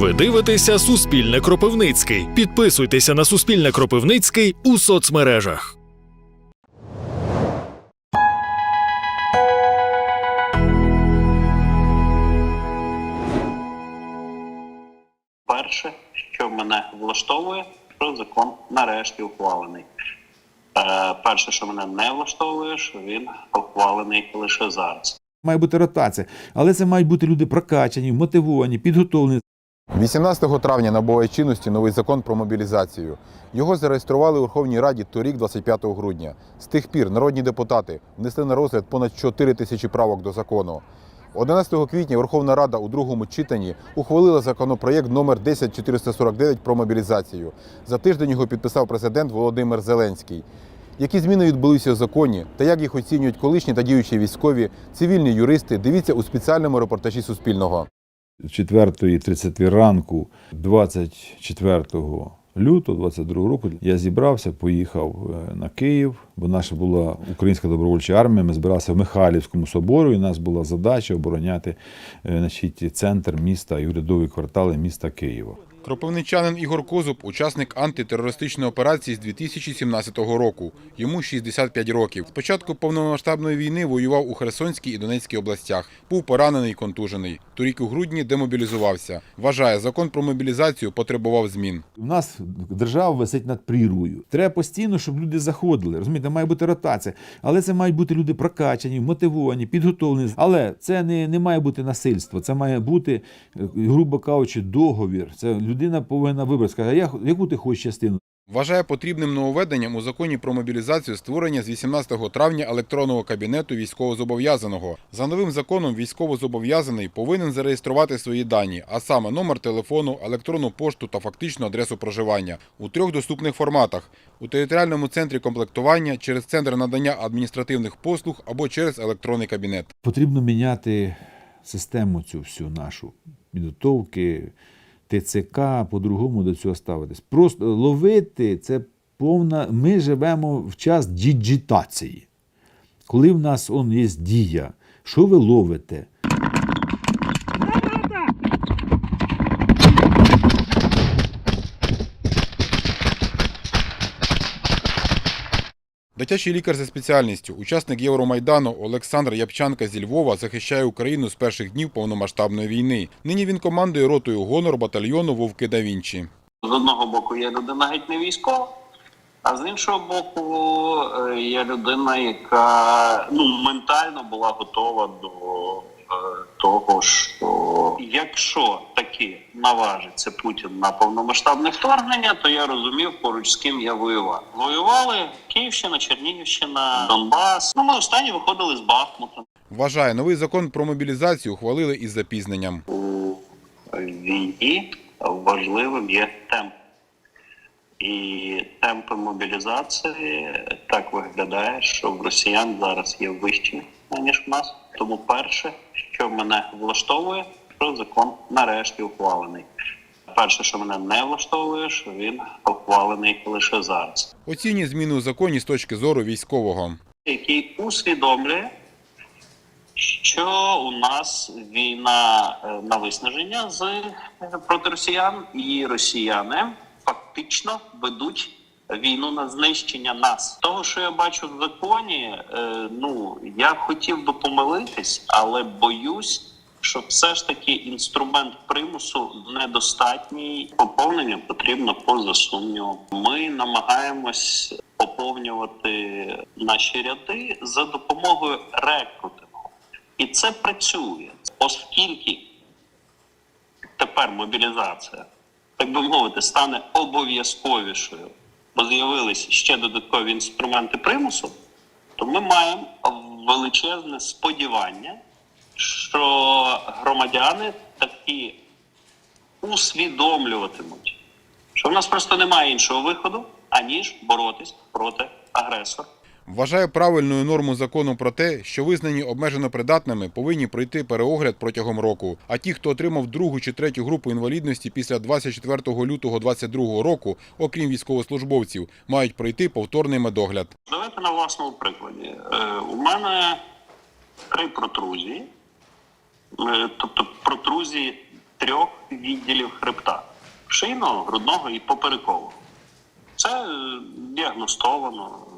Ви дивитеся Суспільне Кропивницький. Підписуйтеся на Суспільне Кропивницький у соцмережах. Перше, що мене влаштовує, що закон нарешті ухвалений. Е, перше, що мене не влаштовує, що він ухвалений лише зараз. Має бути ротація, але це мають бути люди прокачані, мотивовані, підготовлені. 18 травня набуває чинності новий закон про мобілізацію. Його зареєстрували у Верховній Раді торік, 25 грудня. З тих пір народні депутати внесли на розгляд понад 4 тисячі правок до закону. 11 квітня Верховна Рада у другому читанні ухвалила законопроєкт номер 10449 про мобілізацію. За тиждень його підписав президент Володимир Зеленський. Які зміни відбулися в законі та як їх оцінюють колишні та діючі військові, цивільні юристи, дивіться у спеціальному репортажі Суспільного. 4.30 ранку, 24 лютого 22 року, я зібрався, поїхав е, на Київ, бо наша була українська добровольча армія. Ми збиралися в Михайлівському собору, і у нас була задача обороняти е, значить, центр міста і урядові квартали міста Києва. Кропивничанин Ігор Козуб – учасник антитерористичної операції з 2017 року. Йому 65 років. З початку повномасштабної війни воював у Херсонській і Донецькій областях. Був поранений і контужений. Торік у грудні демобілізувався. Вважає, закон про мобілізацію потребував змін. У нас держава висить над прірвою. Треба постійно, щоб люди заходили. Розумієте, має бути ротація. Але це мають бути люди прокачані, мотивовані, підготовлені. Але це не, не має бути насильство. Це має бути, е, грубо кажучи, договір. Це людина повинна вибрати. Сказати, а я, яку ти хочеш частину? Вважає потрібним нововведенням у законі про мобілізацію створення з 18 травня електронного кабінету військовозобов'язаного. За новим законом військовозобов'язаний повинен зареєструвати свої дані, а саме номер телефону, електронну пошту та фактичну адресу проживання у трьох доступних форматах: у територіальному центрі комплектування, через центр надання адміністративних послуг або через електронний кабінет. Потрібно міняти систему цю всю нашу підготовки, ТЦК, по-другому до цього ставитись. Просто ловити це повна. Ми живемо в час діджитації. Коли в нас он є дія, що ви ловите? Дитячий лікар за спеціальністю, учасник Євромайдану Олександр Япчанка зі Львова захищає Україну з перших днів повномасштабної війни. Нині він командує ротою гонор батальйону Вовки да Вінчі. З одного боку, я людина геть не військова, а з іншого боку, є я людина, яка ну, ментально була готова до е, того, що якщо таки наважиться Путін на повномасштабне вторгнення, то я розумів, поруч з ким я воював. Воювали Київщина, Чернігівщина, Донбас. Ну, ми останні виходили з Бахмута. Вважає, новий закон про мобілізацію ухвалили із запізненням. у війні важливим є темп. І темпи мобілізації так виглядає, що в росіян зараз є вищі, ніж в нас. Тому перше, що мене влаштовує, що закон нарешті ухвалений. Перше, що мене не влаштовує, що він ухвалений лише зараз. Оцінює зміни у законі з точки зору військового. який усвідомлює, що у нас війна е, на виснаження з е, проти росіян, і росіяни фактично ведуть війну на знищення нас. Того, що я бачу в законі, е, ну я хотів би помилитись, але боюсь. Що все ж таки інструмент примусу недостатній, поповнення потрібно поза сумнівом. Ми намагаємось поповнювати наші ряди за допомогою рекрутингу. І це працює, оскільки тепер мобілізація, так би мовити, стане обов'язковішою, бо з'явилися ще додаткові інструменти примусу, то ми маємо величезне сподівання, що громадяни такі усвідомлюватимуть, що в нас просто немає іншого виходу, аніж боротись проти агресора. Вважає правильною норму закону про те, що визнані обмежено придатними повинні пройти переогляд протягом року. А ті, хто отримав другу чи третю групу інвалідності після 24 лютого 2022 року, окрім військовослужбовців, мають пройти повторний медогляд. Давайте на власному прикладі. Е, у мене три протрузії, Е, тобто протрузії трьох відділів хребта: шийного, грудного і поперекового. Це е, діагностовано.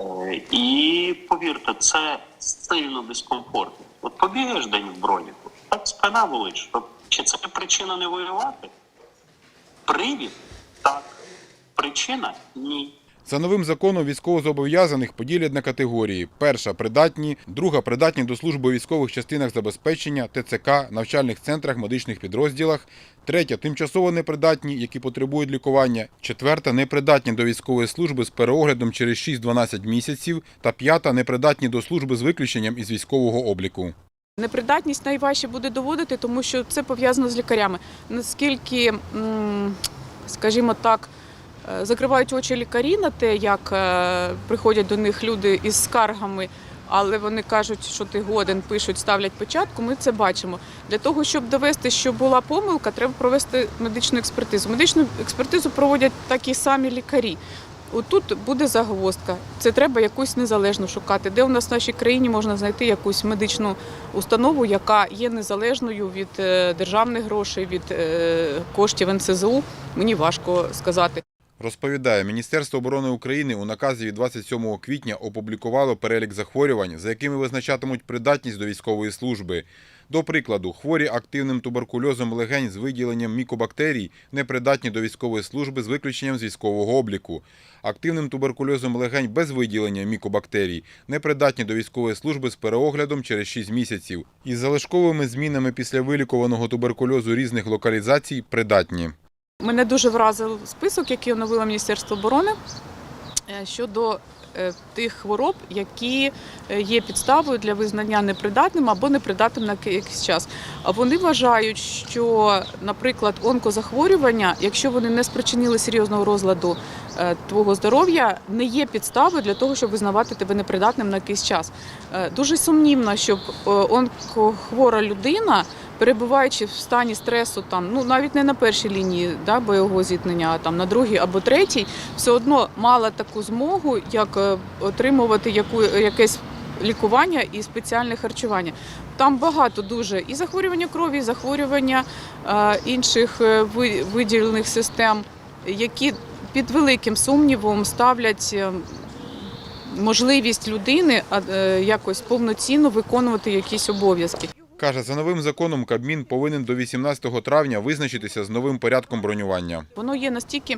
Е, І повірте, це сильно дискомфортно. От побігаєш день в броніку, так спина болить. Що- Чи це причина не воювати? Привід? Так. Причина ні. За новим законом військовозобов'язаних поділять на категорії: перша придатні, друга придатні до служби у військових частинах забезпечення, ТЦК, навчальних центрах, медичних підрозділах, третя тимчасово непридатні, які потребують лікування, четверта непридатні до військової служби з переоглядом через 6-12 місяців та п'ята непридатні до служби з виключенням із військового обліку. Непридатність найважче буде доводити, тому що це пов'язано з лікарями. Наскільки, скажімо так, закривають очі лікарі на те, як е, приходять до них люди із скаргами, але вони кажуть, що ти годен, пишуть, ставлять початку. Ми це бачимо. Для того, щоб довести, що була помилка, треба провести медичну експертизу. Медичну експертизу проводять такі самі лікарі. Отут буде загвоздка. Це треба якусь незалежну шукати. Де у нас в нашій країні можна знайти якусь медичну установу, яка є незалежною від е, державних грошей, від е, коштів НСЗУ? Мені важко сказати. Розповідає, Міністерство оборони України у наказі від 27 квітня опублікувало перелік захворювань, за якими визначатимуть придатність до військової служби. До прикладу, хворі активним туберкульозом легень з виділенням мікобактерій непридатні до військової служби з виключенням з військового обліку. Активним туберкульозом легень без виділення мікобактерій непридатні до військової служби з переоглядом через 6 місяців. Із залишковими змінами після вилікуваного туберкульозу різних локалізацій придатні. Мене дуже вразив список, який оновило Міністерство оборони е, щодо е, тих хвороб, які е, є підставою для визнання непридатним або непридатним на якийсь час. А вони вважають, що, наприклад, онкозахворювання, якщо вони не спричинили серйозного розладу твого здоров'я, не є підставою для того, щоб визнавати тебе непридатним на якийсь час. Дуже сумнівно, щоб онкохвора людина перебуваючи в стані стресу, там ну навіть не на першій лінії да, бойового зіткнення, а там на другій або третій, все одно мала таку змогу, як е, отримувати яку якесь лікування і спеціальне харчування. Там багато дуже і захворювання крові, і захворювання е, інших е, ви- виділених систем, які під великим сумнівом ставлять. Можливість людини якось повноцінно виконувати якісь обов'язки. Каже, за новим законом Кабмін повинен до 18 травня визначитися з новим порядком бронювання. Воно є настільки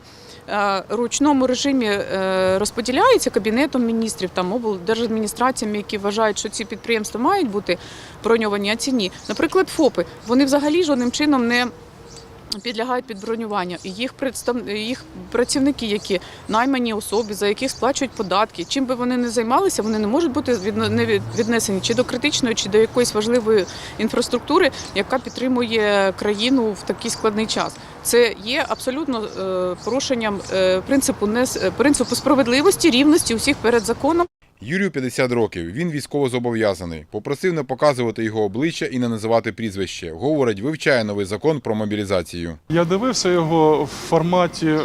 е, ручному режимі е, розподіляється кабінетом міністрів, там облдержадміністраціями, які вважають, що ці підприємства мають бути броньовані, а ці ні. Наприклад, ФОПи вони взагалі жодним чином не підлягають під бронювання. І їх представ... їх працівники, які наймані особи, за яких сплачують податки. Чим би вони не займалися, вони не можуть бути від- віднесені чи до критичної, чи до якоїсь важливої інфраструктури, яка підтримує країну в такий складний час. Це є абсолютно е, порушенням е, принципу принципу справедливості, рівності усіх перед законом. Юрію 50 років. Він військовозобов'язаний. Попросив не показувати його обличчя і не називати прізвище. Говорить, вивчає новий закон про мобілізацію. Я дивився його в форматі е,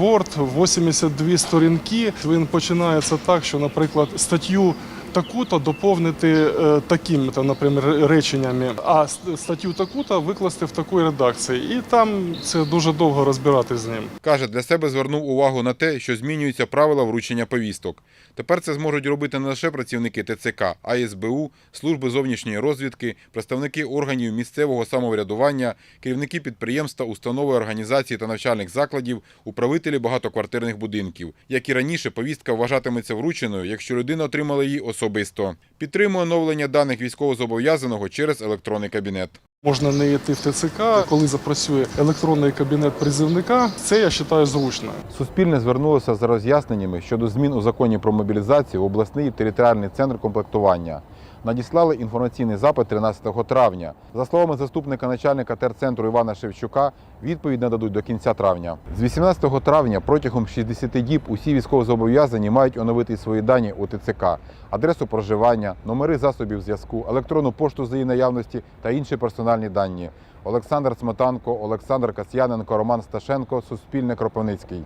Word, 82 сторінки. Він починається так, що, наприклад, статтю таку-то доповнити е, такими, наприклад, реченнями, а статтю таку-то викласти в такій редакції. І там це дуже довго розбиратись з ним. Каже, для себе звернув увагу на те, що змінюються правила вручення повісток. Тепер це зможуть робити не лише працівники ТЦК, а й СБУ, служби зовнішньої розвідки, представники органів місцевого самоврядування, керівники підприємства, установи організації та навчальних закладів, управителі багатоквартирних будинків. Як і раніше, повістка вважатиметься врученою, якщо людина отримала її особисто. Підтримує оновлення даних військовозобов'язаного через електронний кабінет. Можна не йти в ТЦК, коли запрацює електронний кабінет призивника. Це я вважаю зручно. Суспільне звернулося за роз'ясненнями щодо змін у законі про мобілізацію в обласний територіальний центр комплектування. Надіслали інформаційний запит 13 травня. За словами заступника начальника терцентру Івана Шевчука, відповідь нададуть до кінця травня. З 18 травня протягом 60 діб усі військовозобов'язані мають оновити свої дані у ТЦК, адресу проживання, номери засобів зв'язку, електронну пошту за її наявності та інші персональні дані. Олександр Сметанко, Олександр Касьяненко, Роман Сташенко, Суспільне Кропивницький.